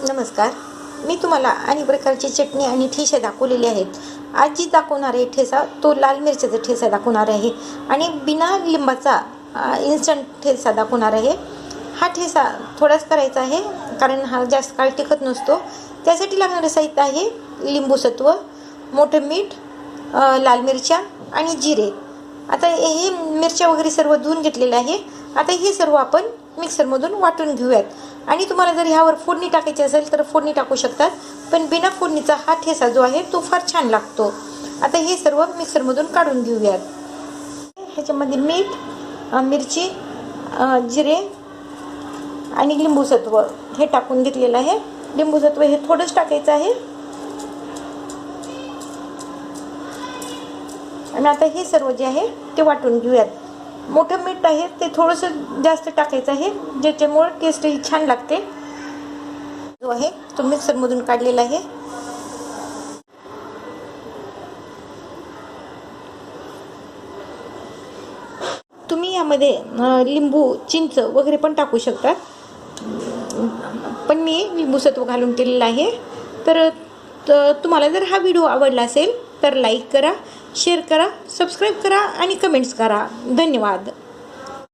नमस्कार. मी तुम्हाला अनेक प्रकारची चटणी आणि ठेसे दाखवलेले आहेत. आज जी दाखवणार आहे ठेसा. तो लाल मिरच्याचा ठेसा दाखवणार आहे आणि बिना लिंबाचा इन्स्टंट ठेसा दाखवणार आहे. हा ठेसा थोडाच करायचा आहे कारण हा जास्त काळ टिकत नसतो. त्यासाठी लागणारं साहित्य आहे लिंबूसत्व मोठं मीठ लाल मिरच्या आणि जिरे. आता हे मिरच्या वगैरे सर्व धुवून घेतलेलं आहे. आता हे सर्व आपण मिक्सरमधून वाटून घेऊयात. आणि तुम्हाला जर ह्यावर फोडणी टाकायची असेल तर फोडणी टाकू शकतात. पण बिना फोडणीचा हा ठेसा जो आहे तो फार छान लागतो. आता हे सर्व मिक्सरमधून काढून घेऊयात. ह्याच्यामध्ये मीठ मिरची जिरे आणि लिंबूसत्व हे टाकून घेतलेलं आहे. लिंबूसत्व हे थोडंच टाकायचं आहे. आणि आता हे सर्व जे आहे ते वाटून घेऊयात. मोठं मीठ आहे ते थोडंसं जास्त टाकायचं आहे ज्याच्यामुळं टेस्ट ही छान लागते. जो आहे तो मिक्सरमधून काढलेला आहे. तुम्ही यामध्ये लिंबू चिंच वगैरे पण टाकू शकता. पण मी लिंबू सत्व घालून केलेलं आहे. तर तुम्हाला जर हा व्हिडिओ आवडला असेल तर लाईक करा शेअर करा सबस्क्राईब करा आणि कमेंट्स करा. धन्यवाद.